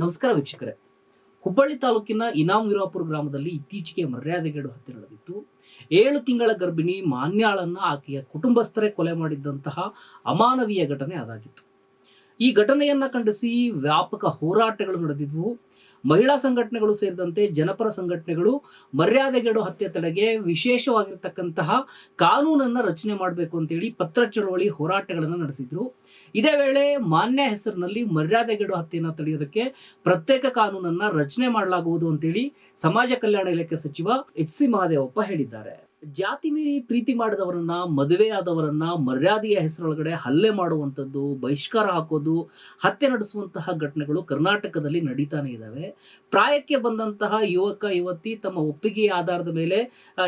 ನಮಸ್ಕಾರ ವೀಕ್ಷಕರೇ. ಹುಬ್ಬಳ್ಳಿ ತಾಲೂಕಿನ ಇನಾಮ್ ವೀರಾಪುರ ಗ್ರಾಮದಲ್ಲಿ ಇತ್ತೀಚೆಗೆ ಮರ್ಯಾದೆಗೇಡು ಹತ್ಯೆ ನಡೆದಿತ್ತು. ಏಳು ತಿಂಗಳ ಗರ್ಭಿಣಿ ಮಾನ್ಯಾಳನ್ನ ಆಕೆಯ ಕುಟುಂಬಸ್ಥರೇ ಕೊಲೆ ಮಾಡಿದ್ದಂತಹ ಅಮಾನವೀಯ ಘಟನೆ ಅದಾಗಿತ್ತು. ಈ ಘಟನೆಯನ್ನ ಖಂಡಿಸಿ ವ್ಯಾಪಕ ಹೋರಾಟಗಳು ನಡೆದಿದ್ವು. ಮಹಿಳಾ ಸಂಘಟನೆಗಳು ಸೇರಿದಂತೆ ಜನಪರ ಸಂಘಟನೆಗಳು ಮರ್ಯಾದೆಗೇಡು ಹತ್ಯೆ ತಡೆಗೆ ವಿಶೇಷವಾಗಿರ್ತಕ್ಕಂತಹ ಕಾನೂನನ್ನ ರಚನೆ ಮಾಡಬೇಕು ಅಂತೇಳಿ ಪತ್ರ ಚಳವಳಿ ಹೋರಾಟಗಳನ್ನು ನಡೆಸಿದ್ರು. ಇದೇ ವೇಳೆ ಮಾನ್ಯ ಹೆಸರಿನಲ್ಲಿ ಮರ್ಯಾದೆಗೇಡು ಹತ್ಯೆಯನ್ನು ತಡೆಯೋದಕ್ಕೆ ಪ್ರತ್ಯೇಕ ಕಾನೂನನ್ನ ರಚನೆ ಮಾಡಲಾಗುವುದು ಅಂತೇಳಿ ಸಮಾಜ ಕಲ್ಯಾಣ ಇಲಾಖೆ ಸಚಿವ ಎಚ್ ಸಿ ಮಹಾದೇವಪ್ಪ ಹೇಳಿದ್ದಾರೆ. ಜಾತಿ ಮೀರಿ ಪ್ರೀತಿ ಮಾಡಿದವರನ್ನ ಮದುವೆಯಾದವರನ್ನ ಮರ್ಯಾದೆಯ ಹೆಸರೊಳಗಡೆ ಹಲ್ಲೆ ಮಾಡುವಂಥದ್ದು, ಬಹಿಷ್ಕಾರ ಹಾಕೋದು, ಹತ್ಯೆ ನಡೆಸುವಂತಹ ಘಟನೆಗಳು ಕರ್ನಾಟಕದಲ್ಲಿ ನಡೀತಾನೆ ಇದ್ದಾವೆ ಪ್ರಾಯಕ್ಕೆ ಬಂದಂತಹ ಯುವಕ, ಯುವತಿ ತಮ್ಮ ಒಪ್ಪಿಗೆಯ ಆಧಾರದ ಮೇಲೆ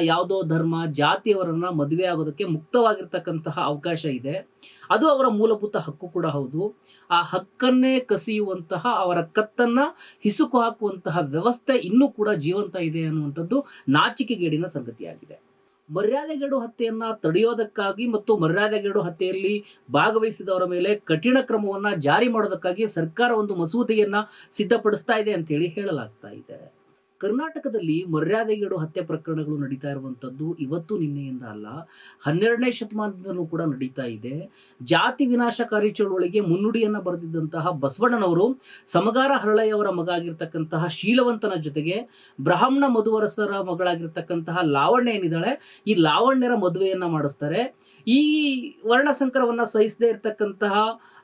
ಯಾವುದೋ ಧರ್ಮ, ಜಾತಿಯವರನ್ನ ಮದುವೆ ಆಗೋದಕ್ಕೆ ಮುಕ್ತವಾಗಿರ್ತಕ್ಕಂತಹ ಅವಕಾಶ ಇದೆ. ಅದು ಅವರ ಮೂಲಭೂತ ಹಕ್ಕು ಕೂಡ ಹೌದು. ಆ ಹಕ್ಕನ್ನೇ ಕಸಿಯುವಂತಹ, ಅವರ ಕತ್ತನ್ನ ಹಿಸುಕು ಹಾಕುವಂತಹ ವ್ಯವಸ್ಥೆ ಇನ್ನೂ ಕೂಡ ಜೀವಂತ ಇದೆ ಅನ್ನುವಂಥದ್ದು ನಾಚಿಕೆಗೇಡಿನ ಸಂಗತಿಯಾಗಿದೆ. ಮರ್ಯಾದೆಗೇಡು ಹತ್ಯೆಯನ್ನ ತಡೆಯೋದಕ್ಕಾಗಿ ಮತ್ತು ಮರ್ಯಾದೆಗೇಡು ಹತ್ಯೆಯಲ್ಲಿ ಭಾಗವಹಿಸಿದವರ ಮೇಲೆ ಕಠಿಣ ಕ್ರಮವನ್ನ ಜಾರಿ ಮಾಡೋದಕ್ಕಾಗಿ ಸರ್ಕಾರ ಒಂದು ಮಸೂದೆಯನ್ನ ಸಿದ್ಧಪಡಿಸ್ತಾ ಇದೆ ಅಂತೇಳಿ ಹೇಳಲಾಗ್ತಾ ಇದೆ. ಕರ್ನಾಟಕದಲ್ಲಿ ಮರ್ಯಾದೆಗೇಡು ಹತ್ಯೆ ಪ್ರಕರಣಗಳು ನಡೀತಾ ಇರುವಂಥದ್ದು ಇವತ್ತು ನಿನ್ನೆಯಿಂದ ಅಲ್ಲ. ಹನ್ನೆರಡನೇ ಶತಮಾನದಿಂದಲೂ ಕೂಡ ನಡೀತಾ ಇದೆ. ಜಾತಿ ವಿನಾಶಕಾರಿ ಚಳುವಳಿಗೆ ಮುನ್ನುಡಿಯನ್ನು ಬರೆದಿದ್ದಂತಹ ಬಸವಣ್ಣನವರು ಸಮಗಾರ ಹರಳಯ್ಯವರ ಮಗ ಆಗಿರ್ತಕ್ಕಂತಹ ಶೀಲವಂತನ ಜೊತೆಗೆ ಬ್ರಾಹ್ಮಣ ಮಧುವರಸರ ಮಗಳಾಗಿರ್ತಕ್ಕಂತಹ ಲಾವಣ್ಯ ಏನಿದ್ದಾಳೆ, ಈ ಲಾವಣ್ಯರ ಮದುವೆಯನ್ನು ಮಾಡಿಸ್ತಾರೆ. ಈ ವರ್ಣಸಂಕರವನ್ನು ಸಹಿಸದೇ ಇರತಕ್ಕಂತಹ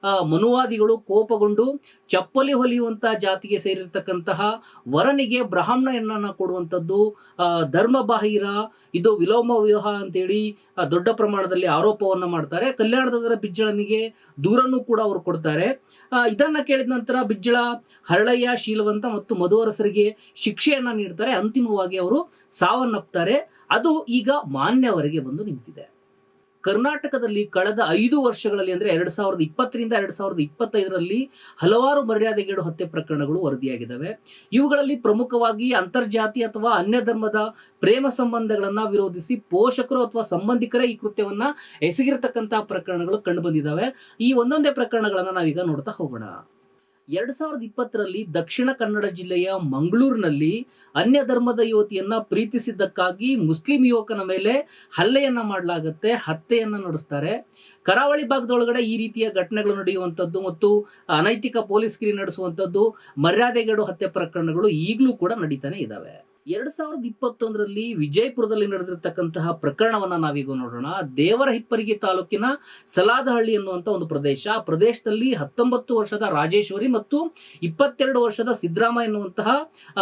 ಮನುವಾದಿಗಳು ಕೋಪಗೊಂಡು ಚಪ್ಪಲಿ ಹೊಲಿಯುವಂತಹ ಜಾತಿಗೆ ಸೇರಿರ್ತಕ್ಕಂತಹ ವರನಿಗೆ ಬ್ರಾಹ್ಮಣ ಹೆಣ್ಣನ್ನ ಕೊಡುವಂಥದ್ದು ಆ, ಧರ್ಮಬಾಹಿರ ಇದು ವಿಲೋಮ ವಿವಾಹ ಅಂತೇಳಿ ದೊಡ್ಡ ಪ್ರಮಾಣದಲ್ಲಿ ಆರೋಪವನ್ನು ಮಾಡ್ತಾರೆ. ಕಲ್ಯಾಣದ ಬಿಜ್ಜಳನಿಗೆ ದೂರನ್ನು ಕೂಡ ಅವರು ಕೊಡ್ತಾರೆ. ಇದನ್ನ ಕೇಳಿದ ನಂತರ ಬಿಜ್ಜಳ ಹರಳಯ್ಯ ಶೀಲವಂತ ಮತ್ತು ಮಧುವರಸರಿಗೆ ಶಿಕ್ಷೆಯನ್ನ ನೀಡ್ತಾರೆ. ಅಂತಿಮವಾಗಿ ಅವರು ಸಾವನ್ನಪ್ತಾರೆ. ಅದು ಈಗ ಮಾನ್ಯವರೆಗೆ ಬಂದು ನಿಂತಿದೆ. ಕರ್ನಾಟಕದಲ್ಲಿ ಕಳೆದ ಐದು ವರ್ಷಗಳಲ್ಲಿ ಅಂದ್ರೆ ಎರಡ್ ಸಾವಿರದ ಇಪ್ಪತ್ತರಿಂದ ಎರಡ್ ಸಾವಿರದ ಇಪ್ಪತ್ತೈದರಲ್ಲಿ ಹಲವಾರು ಮರ್ಯಾದೆಗೇಡು ಹತ್ಯೆ ಪ್ರಕರಣಗಳು ವರದಿಯಾಗಿದ್ದಾವೆ. ಇವುಗಳಲ್ಲಿ ಪ್ರಮುಖವಾಗಿ ಅಂತರ್ಜಾತಿ ಅಥವಾ ಅನ್ಯ ಧರ್ಮದ ಪ್ರೇಮ ಸಂಬಂಧಗಳನ್ನ ವಿರೋಧಿಸಿ ಪೋಷಕರು ಅಥವಾ ಸಂಬಂಧಿಕರೇ ಈ ಕೃತ್ಯವನ್ನ ಎಸಗಿರತಕ್ಕಂತಹ ಪ್ರಕರಣಗಳು ಕಂಡು ಈ ಒಂದೊಂದೇ ಪ್ರಕರಣಗಳನ್ನ ನಾವೀಗ ನೋಡ್ತಾ ಹೋಗೋಣ. ಎರಡ್ ಸಾವಿರದ ಇಪ್ಪತ್ತರಲ್ಲಿ ದಕ್ಷಿಣ ಕನ್ನಡ ಜಿಲ್ಲೆಯ ಮಂಗಳೂರಿನಲ್ಲಿ ಅನ್ಯ ಧರ್ಮದ ಯುವತಿಯನ್ನ ಪ್ರೀತಿಸಿದ್ದಕ್ಕಾಗಿ ಮುಸ್ಲಿಂ ಯುವಕನ ಮೇಲೆ ಹಲ್ಲೆಯನ್ನ ಮಾಡಲಾಗುತ್ತೆ, ಹತ್ಯೆಯನ್ನ ನಡೆಸ್ತಾರೆ. ಕರಾವಳಿ ಭಾಗದೊಳಗಡೆ ಈ ರೀತಿಯ ಘಟನೆಗಳು ನಡೆಯುವಂಥದ್ದು ಮತ್ತು ಅನೈತಿಕ ಪೊಲೀಸ್ ಕಿರಿ ನಡೆಸುವಂಥದ್ದು, ಮರ್ಯಾದೆಗೇಡು ಹತ್ಯೆ ಪ್ರಕರಣಗಳು ಈಗಲೂ ಕೂಡ ನಡೀತಾನೆ ಇದ್ದಾವೆ ಎರಡ್ ಸಾವಿರದ ಇಪ್ಪತ್ತೊಂದರಲ್ಲಿ ವಿಜಯಪುರದಲ್ಲಿ ನಡೆದಿರ್ತಕ್ಕಂತಹ ಪ್ರಕರಣವನ್ನ ನಾವೀಗ ನೋಡೋಣ. ದೇವರ ಹಿಪ್ಪರಿಗೆ ತಾಲೂಕಿನ ಸಲಾದಹಳ್ಳಿ ಅನ್ನುವಂತ ಒಂದು ಪ್ರದೇಶ. ಆ ಪ್ರದೇಶದಲ್ಲಿ ಹತ್ತೊಂಬತ್ತು ವರ್ಷದ ರಾಜೇಶ್ವರಿ ಮತ್ತು ಇಪ್ಪತ್ತೆರಡು ವರ್ಷದ ಸಿದ್ದರಾಮ ಎನ್ನುವಂತಹ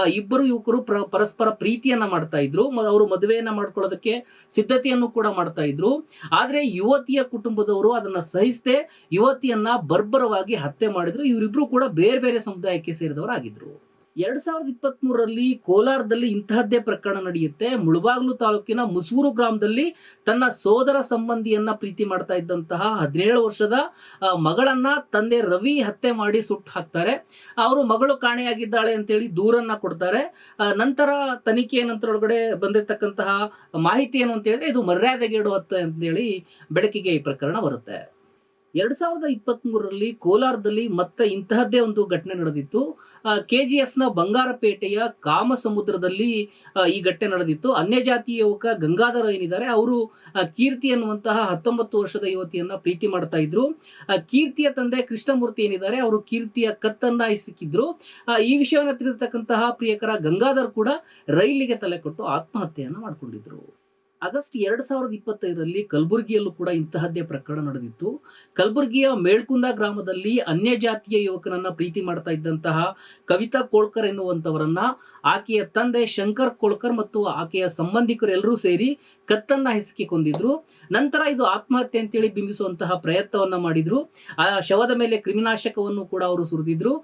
ಇಬ್ಬರು ಯುವಕರು ಪ್ರ- ಪರಸ್ಪರ ಪ್ರೀತಿಯನ್ನ ಮಾಡ್ತಾ ಇದ್ರು. ಅವರು ಮದುವೆಯನ್ನ ಮಾಡ್ಕೊಳ್ಳೋದಕ್ಕೆ ಸಿದ್ಧತೆಯನ್ನು ಕೂಡ ಮಾಡ್ತಾ ಇದ್ರು. ಆದ್ರೆ ಯುವತಿಯ ಕುಟುಂಬದವರು ಅದನ್ನ ಸಹಿಸದೆ ಯುವತಿಯನ್ನ ಬರ್ಬರವಾಗಿ ಹತ್ಯೆ ಮಾಡಿದ್ರು. ಇವರಿಬ್ರು ಕೂಡ ಬೇರೆ ಬೇರೆ ಸಮುದಾಯಕ್ಕೆ ಸೇರಿದವರಾಗಿದ್ರು. ಎರಡ್ ಸಾವಿರದ ಇಪ್ಪತ್ತ್ ಮೂರರಲ್ಲಿ ಕೋಲಾರದಲ್ಲಿ ಇಂತಹದ್ದೇ ಪ್ರಕರಣ ನಡೆಯುತ್ತೆ. ಮುಳಬಾಗ್ಲು ತಾಲೂಕಿನ ಮುಸೂರು ಗ್ರಾಮದಲ್ಲಿ ತನ್ನ ಸೋದರ ಸಂಬಂಧಿಯನ್ನ ಪ್ರೀತಿ ಮಾಡ್ತಾ ಇದ್ದಂತಹ ಹದಿನೇಳು ವರ್ಷದ ಮಗಳನ್ನ ತಂದೆ ರವಿ ಹತ್ಯೆ ಮಾಡಿ ಸುಟ್ಟು ಹಾಕ್ತಾರೆ. ಅವರು ಮಗಳು ಕಾಣೆಯಾಗಿದ್ದಾಳೆ ಅಂತೇಳಿ ದೂರನ್ನ ಕೊಡ್ತಾರೆ. ನಂತರ ತನಿಖೆಯ ನಂತರ ಒಳಗಡೆ ಬಂದಿರತಕ್ಕಂತಹ ಮಾಹಿತಿ ಏನು ಅಂತ ಹೇಳಿದ್ರೆ ಇದು ಮರ್ಯಾದೆಗೇಡು ಹತ್ಯೆ ಅಂತೇಳಿ ಬೆಳಕಿಗೆ ಈ ಪ್ರಕರಣ ಬರುತ್ತೆ. ಎರಡ್ ಸಾವಿರದ ಇಪ್ಪತ್ತ್ ಮೂರರಲ್ಲಿ ಕೋಲಾರದಲ್ಲಿ ಮತ್ತೆ ಇಂತಹದ್ದೇ ಒಂದು ಘಟನೆ ನಡೆದಿತ್ತು. ಕೆ ಜಿ ನ ಬಂಗಾರಪೇಟೆಯ ಕಾಮಸಮುದ್ರದಲ್ಲಿ ಸಮುದ್ರದಲ್ಲಿ ಈ ಘಟನೆ ನಡೆದಿತ್ತು. ಅನ್ಯ ಜಾತಿಯ ಯುವಕ ಗಂಗಾಧರ ಏನಿದ್ದಾರೆ, ಅವರು ಕೀರ್ತಿ ಅನ್ನುವಂತಹ ಹತ್ತೊಂಬತ್ತು ವರ್ಷದ ಯುವತಿಯನ್ನ ಪ್ರೀತಿ ಮಾಡ್ತಾ ಇದ್ರು. ಕೀರ್ತಿಯ ತಂದೆ ಕೃಷ್ಣಮೂರ್ತಿ ಏನಿದ್ದಾರೆ, ಅವರು ಕೀರ್ತಿಯ ಕತ್ತನ್ನ ಸಿಕ್ಕಿದ್ರು ಈ ವಿಷಯವನ್ನ ತಿಳಿದಿರ್ತಕ್ಕಂತಹ ಪ್ರಿಯಕರ ಗಂಗಾಧರ್ ಕೂಡ ರೈಲಿಗೆ ತಲೆ ಕೊಟ್ಟು ಆತ್ಮಹತ್ಯೆಯನ್ನ ಮಾಡ್ಕೊಂಡಿದ್ರು. ಆಗಸ್ಟ್ ಎರಡ್ ಸಾವಿರದ ಇಪ್ಪತ್ತೈದರಲ್ಲಿ ಕಲಬುರಗಿಯಲ್ಲೂ ಕೂಡ ಇಂತಹದ್ದೇ ಪ್ರಕರಣ ನಡೆದಿತ್ತು. ಕಲಬುರಗಿಯ ಮೇಳ್ಕುಂದ ಗ್ರಾಮದಲ್ಲಿ ಅನ್ಯ ಜಾತಿಯ ಯುವಕನನ್ನ ಪ್ರೀತಿ ಮಾಡ್ತಾ ಇದ್ದಂತಹ ಕವಿತಾ ಕೋಳ್ಕರ್ ಎನ್ನುವಂತವರನ್ನ ಆಕೆಯ ತಂದೆ ಶಂಕರ್ ಕೋಳ್ಕರ್ ಮತ್ತು ಆಕೆಯ ಸಂಬಂಧಿಕರು ಎಲ್ಲರೂ ಸೇರಿ ಕತ್ತನ್ನ ಹೆಸಕಿ ಕೊಂದಿದ್ರು. ನಂತರ ಇದು ಆತ್ಮಹತ್ಯೆ ಅಂತೇಳಿ ಬಿಂಬಿಸುವಂತಹ ಪ್ರಯತ್ನವನ್ನ ಮಾಡಿದ್ರು. ಆ ಶವದ ಮೇಲೆ ಕ್ರಿಮಿನಾಶಕವನ್ನು ಕೂಡ ಅವರು ಸುರಿದಿದ್ರು.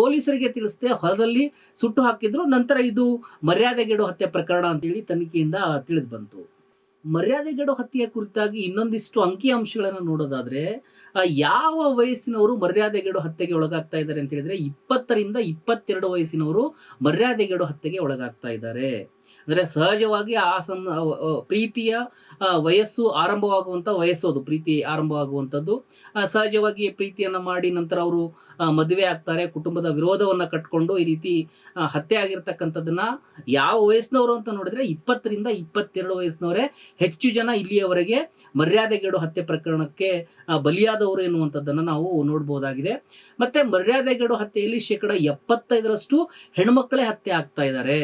ಪೊಲೀಸರಿಗೆ ತಿಳಿಸದೆ ಹೊಲದಲ್ಲಿ ಸುಟ್ಟು ಹಾಕಿದ್ರು. ನಂತರ ಇದು ಮರ್ಯಾದೆಗೆಡೋ ಹತ್ಯೆ ಪ್ರಕರಣ ಅಂತೇಳಿ ತನಿಖೆಯಿಂದ ತಿಳಿದು ಬಂತು. ಮರ್ಯಾದೆಗೇಡು ಹತ್ಯೆಯ ಕುರಿತಾಗಿ ಇನ್ನೊಂದಿಷ್ಟು ಅಂಕಿ ಅಂಶಗಳನ್ನು ನೋಡೋದಾದ್ರೆ ಯಾವ ವಯಸ್ಸಿನವರು ಮರ್ಯಾದೆಗೇಡು ಹತ್ಯೆಗೆ ಒಳಗಾಗ್ತಾ ಇದ್ದಾರೆ ಅಂತ ಹೇಳಿದ್ರೆ ಇಪ್ಪತ್ತರಿಂದ ಇಪ್ಪತ್ತೆರಡು ವಯಸ್ಸಿನವರು ಮರ್ಯಾದೆಗೇಡು ಹತ್ಯೆಗೆ ಒಳಗಾಗ್ತಾ ಇದ್ದಾರೆ. ಅಂದರೆ ಸಹಜವಾಗಿ ಆ ಸಂ ಅ, ಅ, ಪ್ರೀತಿಯ ವಯಸ್ಸು ಆರಂಭವಾಗುವಂಥ ವಯಸ್ಸು ಅದು. ಪ್ರೀತಿ ಆರಂಭವಾಗುವಂಥದ್ದು. ಸಹಜವಾಗಿ ಪ್ರೀತಿಯನ್ನು ಮಾಡಿ ನಂತರ ಅವರು ಮದುವೆ ಆಗ್ತಾರೆ. ಕುಟುಂಬದ ವಿರೋಧವನ್ನು ಕಟ್ಕೊಂಡು ಈ ರೀತಿ ಹತ್ಯೆ ಆಗಿರ್ತಕ್ಕಂಥದ್ದನ್ನ ಯಾವ ವಯಸ್ಸಿನವರು ಅಂತ ನೋಡಿದ್ರೆ ಇಪ್ಪತ್ತರಿಂದ ಇಪ್ಪತ್ತೆರಡು ವಯಸ್ಸಿನವರೇ ಹೆಚ್ಚು ಜನ ಇಲ್ಲಿಯವರೆಗೆ ಮರ್ಯಾದೆಗೇಡು ಹತ್ಯೆ ಪ್ರಕರಣಕ್ಕೆ ಬಲಿಯಾದವರು ಎನ್ನುವಂಥದ್ದನ್ನು ನಾವು ನೋಡ್ಬೋದಾಗಿದೆ. ಮತ್ತೆ ಮರ್ಯಾದೆಗೇಡು ಹತ್ಯೆಯಲ್ಲಿ ಶೇಕಡ ಎಪ್ಪತ್ತೈದರಷ್ಟು ಹೆಣ್ಮಕ್ಳೇ ಹತ್ಯೆ ಆಗ್ತಾ ಇದ್ದಾರೆ.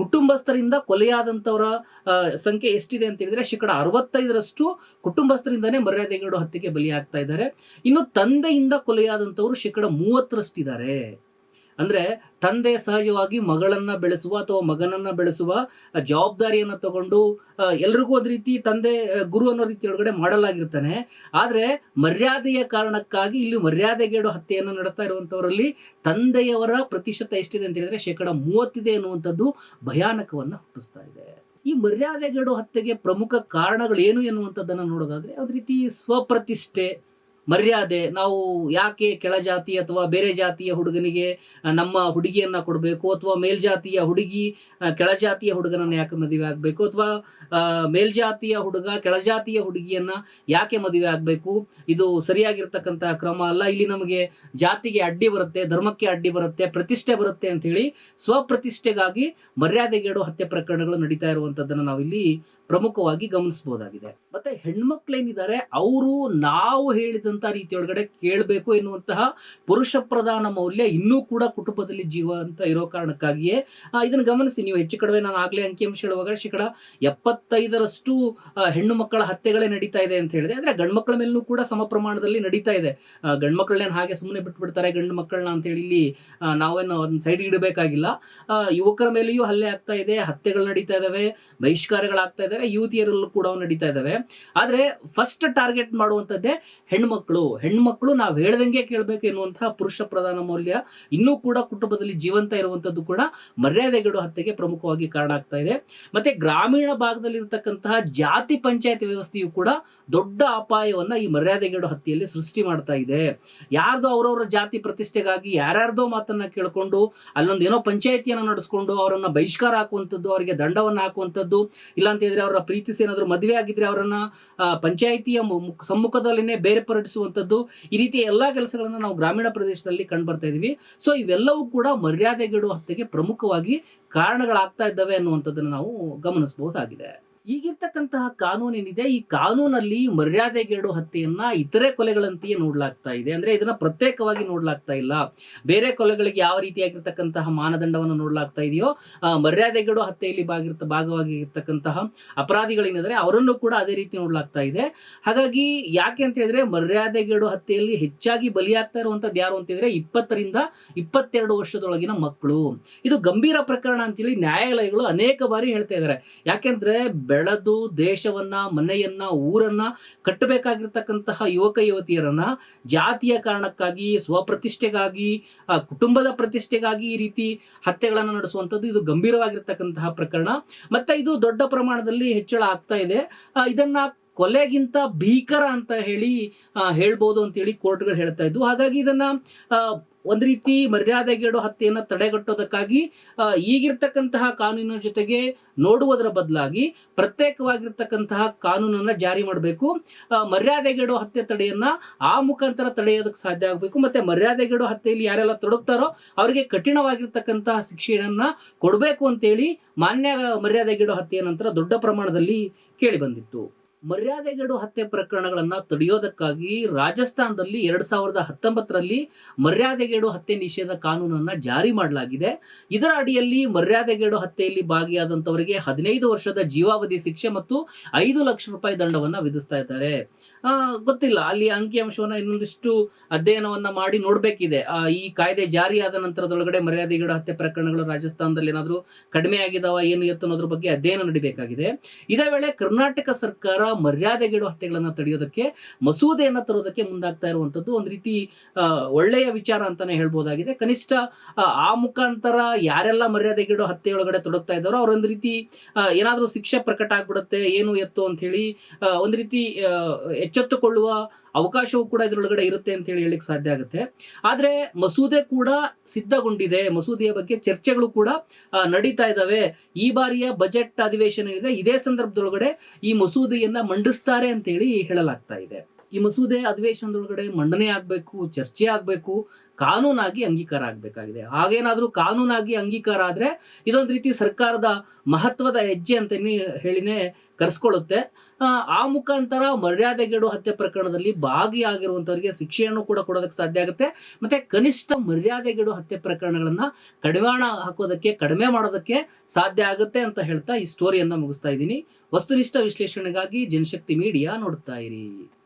ಕುಟುಂಬಸ್ಥರಿಂದ ಕೊಲೆಯಾದಂಥವರ ಸಂಖ್ಯೆ ಎಷ್ಟಿದೆ ಅಂತ ಹೇಳಿದ್ರೆ ಶೇಕಡ ಅರವತ್ತೈದರಷ್ಟು ಕುಟುಂಬಸ್ಥರಿಂದನೇ ಮರ್ಯಾದೆಗಳು ಹತ್ಯೆಗೆ ಬಲಿಯಾಗ್ತಾ ಇದ್ದಾರೆ. ಇನ್ನು ತಂದೆಯಿಂದ ಕೊಲೆಯಾದಂಥವರು ಶೇಕಡ ಮೂವತ್ತರಷ್ಟಿದ್ದಾರೆ. ಅಂದ್ರೆ ತಂದೆ ಸಹಜವಾಗಿ ಮಗಳನ್ನ ಬೆಳೆಸುವ ಅಥವಾ ಮಗನನ್ನ ಬೆಳೆಸುವ ಜವಾಬ್ದಾರಿಯನ್ನ ತಗೊಂಡು ಎಲ್ರಿಗೂ ಒಂದು ರೀತಿ ತಂದೆ ಗುರು ಅನ್ನೋ ರೀತಿ ಒಳಗಡೆ ಮಾಡಲಾಗಿರ್ತಾನೆ. ಆದ್ರೆ ಮರ್ಯಾದೆಯ ಕಾರಣಕ್ಕಾಗಿ ಇಲ್ಲಿ ಮರ್ಯಾದೆಗೇಡು ಹತ್ಯೆಯನ್ನು ನಡೆಸ್ತಾ ಇರುವಂತವರಲ್ಲಿ ತಂದೆಯವರ ಪ್ರತಿಶತ ಎಷ್ಟಿದೆ ಅಂತ ಹೇಳಿದ್ರೆ ಶೇಕಡ ಮೂವತ್ತಿದೆ ಅನ್ನುವಂಥದ್ದು ಭಯಾನಕವನ್ನ ಹುಟ್ಟಿಸ್ತಾ ಇದೆ. ಈ ಮರ್ಯಾದೆಗೇಡು ಹತ್ಯೆಗೆ ಪ್ರಮುಖ ಕಾರಣಗಳು ಏನು ಎನ್ನುವಂಥದ್ದನ್ನ ನೋಡೋದಾದ್ರೆ ಅದ್ ರೀತಿ ಸ್ವಪ್ರತಿಷ್ಠೆ ಮರ್ಯಾದೆ, ನಾವು ಯಾಕೆ ಕೆಳಜಾತಿ ಅಥವಾ ಬೇರೆ ಜಾತಿಯ ಹುಡುಗನಿಗೆ ನಮ್ಮ ಹುಡುಗಿಯನ್ನ ಕೊಡಬೇಕು ಅಥವಾ ಮೇಲ್ಜಾತಿಯ ಹುಡುಗಿ ಕೆಳಜಾತಿಯ ಹುಡುಗನನ್ನ ಯಾಕೆ ಮದುವೆ ಆಗಬೇಕು ಅಥವಾ ಮೇಲ್ಜಾತಿಯ ಹುಡುಗ ಕೆಳಜಾತಿಯ ಹುಡುಗಿಯನ್ನ ಯಾಕೆ ಮದುವೆ ಆಗಬೇಕು? ಇದು ಸರಿಯಾಗಿರ್ತಕ್ಕಂತಹ ಕ್ರಮ ಅಲ್ಲ. ಇಲ್ಲಿ ನಮಗೆ ಜಾತಿಗೆ ಅಡ್ಡಿ ಬರುತ್ತೆ, ಧರ್ಮಕ್ಕೆ ಅಡ್ಡಿ ಬರುತ್ತೆ, ಪ್ರತಿಷ್ಠೆ ಬರುತ್ತೆ ಅಂತ ಹೇಳಿ ಸ್ವಪ್ರತಿಷ್ಠೆಗಾಗಿ ಮರ್ಯಾದೆಗೇಡು ಹತ್ಯೆ ಪ್ರಕರಣಗಳು ನಡೀತಾ ಇರುವಂತದ್ದನ್ನ ನಾವಿಲ್ಲಿ ಪ್ರಮುಖವಾಗಿ ಗಮನಿಸಬಹುದಾಗಿದೆ ಮತ್ತೆ ಹೆಣ್ಮಕ್ಳೇನಿದ್ದಾರೆ, ಅವರು ನಾವು ಹೇಳಿದಂತ ರೀತಿಯೊಳಗಡೆ ಕೇಳಬೇಕು ಎನ್ನುವಂತಹ ಪುರುಷ ಪ್ರಧಾನ ಮೌಲ್ಯ ಇನ್ನೂ ಕೂಡ ಕುಟುಂಬದಲ್ಲಿ ಜೀವ ಅಂತ ಇರೋ ಕಾರಣಕ್ಕಾಗಿಯೇ ಇದನ್ನು ಗಮನಿಸಿ. ನೀವು ಹೆಚ್ಚು ಕಡಿಮೆ ನಾನು ಆಗಲೇ ಅಂಕಿಅಂಶ ಹೇಳುವಾಗ, ಶೇಕಡ ಎಪ್ಪತ್ತೈದರಷ್ಟು ಹೆಣ್ಣು ಮಕ್ಕಳ ಹತ್ಯೆಗಳೇ ನಡೀತಾ ಇದೆ ಅಂತ ಹೇಳಿದೆ. ಅಂದ್ರೆ ಗಂಡು ಮಕ್ಕಳ ಮೇಲೂ ಕೂಡ ಸಮ ಪ್ರಮಾಣದಲ್ಲಿ ನಡೀತಾ ಇದೆ. ಗಂಡು ಹಾಗೆ ಸುಮ್ಮನೆ ಬಿಟ್ಬಿಡ್ತಾರೆ ಗಂಡು ಮಕ್ಕಳನ್ನ ಅಂತ ಹೇಳಿ ಇಲ್ಲಿ ನಾವೇನು ಅದನ್ನ ಸೈಡ್ ಇಡಬೇಕಾಗಿಲ್ಲ. ಯುವಕರ ಮೇಲೆಯೂ ಹಲ್ಲೆ ಆಗ್ತಾ ಇದೆ, ಹತ್ಯೆಗಳು ನಡೀತಾ ಇದಾವೆ, ಬಹಿಷ್ಕಾರಗಳಾಗ್ತಾ ಇದಾವೆ, ಯುವತಿಯರಲ್ಲೂ ಕೂಡ ನಡೀತಾ ಇದಾವೆ. ಆದ್ರೆ ಫಸ್ಟ್ ಟಾರ್ಗೆಟ್ ಮಾಡುವಂತದ್ದೇ ಹೆಣ್ಮಕ್ಳು. ಹೆಣ್ಮಕ್ಳು ನಾವು ಹೇಳ್ದಂಗೆ ಕೇಳಬೇಕು ಎನ್ನುವಂತಹ ಪುರುಷ ಪ್ರಧಾನ ಮೌಲ್ಯ ಇನ್ನೂ ಕೂಡ ಕುಟುಂಬದಲ್ಲಿ ಜೀವಂತ ಇರುವಂತದ್ದು ಕೂಡ ಮರ್ಯಾದೆಗೇಡು ಹತ್ಯೆಗೆ ಪ್ರಮುಖವಾಗಿ ಕಾರಣ ಆಗ್ತಾ ಇದೆ. ಮತ್ತೆ ಗ್ರಾಮೀಣ ಭಾಗದಲ್ಲಿ ಇರತಕ್ಕಂತಹ ಜಾತಿ ಪಂಚಾಯತ್ ವ್ಯವಸ್ಥೆಯು ಕೂಡ ದೊಡ್ಡ ಅಪಾಯವನ್ನ ಈ ಮರ್ಯಾದೆಗೇಡು ಹತ್ಯೆಯಲ್ಲಿ ಸೃಷ್ಟಿ ಮಾಡ್ತಾ ಇದೆ. ಯಾರ್ದೋ ಅವರವರ ಜಾತಿ ಪ್ರತಿಷ್ಠೆಗಾಗಿ ಯಾರ್ಯಾರ್ದೋ ಮಾತನ್ನ ಕೇಳ್ಕೊಂಡು ಅಲ್ಲೊಂದು ಏನೋ ಪಂಚಾಯತಿಯನ್ನ ನಡೆಸ್ಕೊಂಡು ಅವರನ್ನ ಬಹಿಷ್ಕಾರ ಹಾಕುವಂಥದ್ದು, ಅವರಿಗೆ ದಂಡವನ್ನ ಹಾಕುವಂಥದ್ದು ಇಲ್ಲ ಅಂತ ಹೇಳಿದ್ರೆ ಅವರ ಪ್ರೀತಿಸಿ ಏನಾದರೂ ಮದುವೆ ಆಗಿದ್ರೆ ಅವರನ್ನ ಪಂಚಾಯಿತಿಯ ಸಮ್ಮುಖದಲ್ಲಿನೇ ಮುಖ- ಸಮ್ಮುಖದಲ್ಲಿನೇ ಬೇರ್ಪಡಿಸುವಂಥದ್ದು ಈ ರೀತಿಯ ಎಲ್ಲಾ ಕೆಲಸಗಳನ್ನ ನಾವು ಗ್ರಾಮೀಣ ಪ್ರದೇಶದಲ್ಲಿ ಕಂಡು ಬರ್ತಾ ಇದೀವಿ. ಸೊ ಇವೆಲ್ಲವೂ ಕೂಡ ಮರ್ಯಾದೆಗಿಡುವ ಹತ್ಯೆಗೆ ಪ್ರಮುಖವಾಗಿ ಕಾರಣಗಳಾಗ್ತಾ ಇದ್ದಾವೆ ಅನ್ನುವಂಥದ್ದನ್ನು ನಾವು ಗಮನಿಸಬಹುದಾಗಿದೆ. ಈಗಿರ್ತಕ್ಕಂತಹ ಕಾನೂನು ಏನಿದೆ ಈ ಕಾನೂನಲ್ಲಿ ಮರ್ಯಾದೆಗೇಡು ಹತ್ಯೆಯನ್ನ ಇತರೆ ಕೊಲೆಗಳಂತೆಯೇ ನೋಡ್ಲಾಗ್ತಾ ಇದೆ. ಅಂದ್ರೆ ಇದನ್ನ ಪ್ರತ್ಯೇಕವಾಗಿ ನೋಡ್ಲಾಗ್ತಾ ಇಲ್ಲ. ಬೇರೆ ಕೊಲೆಗಳಿಗೆ ಯಾವ ರೀತಿಯಾಗಿರ್ತಕ್ಕಂತಹ ಮಾನದಂಡವನ್ನು ನೋಡಲಾಗ್ತಾ ಇದೆಯೋ ಮರ್ಯಾದೆಗೇಡು ಹತ್ಯೆಯಲ್ಲಿ ಭಾಗಿರ್ತ, ಭಾಗವಾಗಿರ್ತಕ್ಕಂತಹ ಅಪರಾಧಿಗಳೇನಿದ್ರೆ ಅವರನ್ನು ಕೂಡ ಅದೇ ರೀತಿ ನೋಡ್ಲಾಗ್ತಾ ಇದೆ. ಹಾಗಾಗಿ ಯಾಕೆ ಅಂತ ಹೇಳಿದ್ರೆ ಮರ್ಯಾದೆಗೇಡು ಹತ್ಯೆಯಲ್ಲಿ ಹೆಚ್ಚಾಗಿ ಬಲಿಯಾಗ್ತಾ ಇರುವಂತದ್ದು ಯಾರು ಅಂತ ಹೇಳಿದ್ರೆ ಇಪ್ಪತ್ತರಿಂದ ಇಪ್ಪತ್ತೆರಡು ವರ್ಷದೊಳಗಿನ ಮಕ್ಕಳು. ಇದು ಗಂಭೀರ ಪ್ರಕರಣ ಅಂತೇಳಿ ನ್ಯಾಯಾಲಯಗಳು ಅನೇಕ ಬಾರಿ ಹೇಳ್ತಾ ಇದ್ದಾರೆ. ಯಾಕೆಂದ್ರೆ ಬೆಳೆದು ದೇಶವನ್ನ, ಮನೆಯನ್ನ, ಊರನ್ನ ಕಟ್ಟಬೇಕಾಗಿರ್ತಕ್ಕಂತಹ ಯುವಕ, ಯುವತಿಯರನ್ನ ಜಾತಿಯ ಕಾರಣಕ್ಕಾಗಿ, ಸ್ವಪ್ರತಿಷ್ಠೆಗಾಗಿ ಕುಟುಂಬದ ಪ್ರತಿಷ್ಠೆಗಾಗಿ ಈ ರೀತಿ ಹತ್ಯೆಗಳನ್ನು ನಡೆಸುವಂಥದ್ದು ಇದು ಗಂಭೀರವಾಗಿರ್ತಕ್ಕಂತಹ ಪ್ರಕರಣ. ಮತ್ತೆ ಇದು ದೊಡ್ಡ ಪ್ರಮಾಣದಲ್ಲಿ ಹೆಚ್ಚಳ ಆಗ್ತಾ ಇದೆ. ಇದನ್ನ ಕೊಲೆಗಿಂತ ಭೀಕರ ಅಂತ ಹೇಳಿ ಹೇಳ್ಬೋದು ಅಂತೇಳಿ ಕೋರ್ಟ್ಗಳು ಹೇಳ್ತಾ ಇದ್ವು. ಹಾಗಾಗಿ ಇದನ್ನ ಒಂದು ರೀತಿ ಮರ್ಯಾದೆಗೇಡು ಹತ್ಯೆಯನ್ನ ತಡೆಗಟ್ಟೋದಕ್ಕಾಗಿ ಈಗಿರ್ತಕ್ಕಂತಹ ಕಾನೂನಿನ ಜೊತೆಗೆ ನೋಡುವುದರ ಬದಲಾಗಿ ಪ್ರತ್ಯೇಕವಾಗಿರ್ತಕ್ಕಂತಹ ಕಾನೂನನ್ನ ಜಾರಿ ಮಾಡಬೇಕು. ಮರ್ಯಾದೆಗೇಡು ಹತ್ಯೆ ತಡೆಯನ್ನ ಆ ಮುಖಾಂತರ ತಡೆಯೋದಕ್ಕೆ ಸಾಧ್ಯ ಆಗಬೇಕು. ಮತ್ತೆ ಮರ್ಯಾದೆಗೇಡು ಹತ್ಯೆಯಲ್ಲಿ ಯಾರೆಲ್ಲ ತೊಡಗ್ತಾರೋ ಅವರಿಗೆ ಕಠಿಣವಾಗಿರ್ತಕ್ಕಂತಹ ಶಿಕ್ಷೆಯನ್ನ ಕೊಡಬೇಕು ಅಂತೇಳಿ ಮಾನ್ಯ ಮರ್ಯಾದೆಗೇಡು ಹತ್ಯೆಯ ನಂತರ ದೊಡ್ಡ ಪ್ರಮಾಣದಲ್ಲಿ ಕೇಳಿ ಬಂದಿತ್ತು. ಮರ್ಯಾದೆಗೇಡು ಹತ್ಯೆ ಪ್ರಕರಣಗಳನ್ನ ತಡೆಯೋದಕ್ಕಾಗಿ ರಾಜಸ್ಥಾನದಲ್ಲಿ ಎರಡ್ ಸಾವಿರದ ಹತ್ತೊಂಬತ್ತರಲ್ಲಿ ಮರ್ಯಾದೆಗೇಡು ಹತ್ಯೆ ನಿಷೇಧ ಕಾನೂನನ್ನ ಜಾರಿ ಮಾಡಲಾಗಿದೆ. ಇದರ ಅಡಿಯಲ್ಲಿ ಮರ್ಯಾದೆಗೇಡು ಹತ್ಯೆಯಲ್ಲಿ ಭಾಗಿಯಾದಂತವರಿಗೆ ಹದಿನೈದು ವರ್ಷದ ಜೀವಾವಧಿ ಶಿಕ್ಷೆ ಮತ್ತು ಐದು ಲಕ್ಷ ರೂಪಾಯಿ ದಂಡವನ್ನ ವಿಧಿಸ್ತಾ ಇದ್ದಾರೆ. ಗೊತ್ತಿಲ್ಲ, ಅಲ್ಲಿ ಅಂಕಿಅಂಶವನ್ನ ಇನ್ನೊಂದಿಷ್ಟು ಅಧ್ಯಯನವನ್ನ ಮಾಡಿ ನೋಡ್ಬೇಕಿದೆ. ಈ ಕಾಯ್ದೆ ಜಾರಿಯಾದ ನಂತರದೊಳಗಡೆ ಮರ್ಯಾದೆಗೇಡು ಹತ್ಯೆ ಪ್ರಕರಣಗಳು ರಾಜಸ್ಥಾನದಲ್ಲಿ ಏನಾದರೂ ಕಡಿಮೆ ಆಗಿದಾವ, ಏನು ಎತ್ತು ಅನ್ನೋದ್ರ ಬಗ್ಗೆ ಅಧ್ಯಯನ ನಡಿಬೇಕಾಗಿದೆ. ಇದೇ ವೇಳೆ ಕರ್ನಾಟಕ ಸರ್ಕಾರ ಮರ್ಯಾದೆಗೇಡು ಹತ್ಯೆಗಳನ್ನ ತಡೆಯೋದಕ್ಕೆ ಮಸೂದೆಯನ್ನ ತರೋದಕ್ಕೆ ಮುಂದಾಗ್ತಾ ಇರುವಂತದ್ದು ಒಂದು ರೀತಿ ಒಳ್ಳೆಯ ವಿಚಾರ ಅಂತಾನೆ ಹೇಳ್ಬೋದಾಗಿದೆ. ಕನಿಷ್ಠ ಆ, ಮುಖಾಂತರ ಯಾರೆಲ್ಲ ಹತ್ಯೆ ಹತ್ಯೆಯೊಳಗಡೆ ತೊಡಗ್ತಾ ಇದ್ದಾರೋ ಅವರೊಂದು ರೀತಿ ಏನಾದರೂ ಶಿಕ್ಷೆ ಪ್ರಕಟ ಆಗ್ಬಿಡುತ್ತೆ ಏನು ಎತ್ತು ಅಂತ ಹೇಳಿ ಒಂದು ರೀತಿ ಎಚ್ಚೆತ್ತುಕೊಳ್ಳುವ ಅವಕಾಶವೂ ಕೂಡ ಇದರೊಳಗಡೆ ಇರುತ್ತೆ ಅಂತ ಹೇಳಿ ಹೇಳಿಕ್ ಸಾಧ್ಯ ಆಗುತ್ತೆ. ಆದ್ರೆ ಮಸೂದೆ ಕೂಡ ಸಿದ್ಧಗೊಂಡಿದೆ. ಮಸೂದೆಯ ಬಗ್ಗೆ ಚರ್ಚೆಗಳು ಕೂಡ ನಡೀತಾ ಇದ್ದಾವೆ ಈ ಬಾರಿಯ ಬಜೆಟ್ ಅಧಿವೇಶನ ಇದೆ. ಇದೇ ಸಂದರ್ಭದೊಳಗಡೆ ಈ ಮಸೂದೆಯನ್ನ ಮಂಡಿಸ್ತಾರೆ ಅಂತ ಹೇಳಿ ಹೇಳಲಾಗ್ತಾ ಇದೆ. ಈ ಮಸೂದೆ ಅಧಿವೇಶನದೊಳಗಡೆ ಮಂಡನೆ ಆಗಬೇಕು ಚರ್ಚೆ ಆಗಬೇಕು ಕಾನೂನಾಗಿ ಅಂಗೀಕಾರ ಆಗಬೇಕಾಗಿದೆ. ಹಾಗೇನಾದ್ರೂ ಕಾನೂನಾಗಿ ಅಂಗೀಕಾರ ಆದ್ರೆ ಇದೊಂದು ರೀತಿ ಸರ್ಕಾರದ ಮಹತ್ವದ ಹೆಜ್ಜೆ ಅಂತ ಹೇಳಿನೇ ಕರೆಸ್ಕೊಳ್ಳುತ್ತೆ. ಆ, ಮುಖಾಂತರ ಮರ್ಯಾದೆಗೇಡು ಹತ್ಯೆ ಪ್ರಕರಣದಲ್ಲಿ ಭಾಗಿಯಾಗಿರುವಂತವರಿಗೆ ಶಿಕ್ಷೆಯನ್ನು ಕೂಡ ಕೊಡೋದಕ್ಕೆ ಸಾಧ್ಯ ಆಗುತ್ತೆ. ಮತ್ತೆ ಕನಿಷ್ಠ ಮರ್ಯಾದೆಗೇಡು ಹತ್ಯೆ ಪ್ರಕರಣಗಳನ್ನ ಕಡಿವಾಣ ಹಾಕೋದಕ್ಕೆ ಕಡಿಮೆ ಮಾಡೋದಕ್ಕೆ ಸಾಧ್ಯ ಆಗುತ್ತೆ ಅಂತ ಹೇಳ್ತಾ ಈ ಸ್ಟೋರಿಯನ್ನ ಮುಗಿಸ್ತಾ ಇದ್ದೀನಿ. ವಸ್ತುನಿಷ್ಠ ವಿಶ್ಲೇಷಣೆಗಾಗಿ ಜನಶಕ್ತಿ ಮೀಡಿಯಾ ನೋಡ್ತಾ ಇರಿ.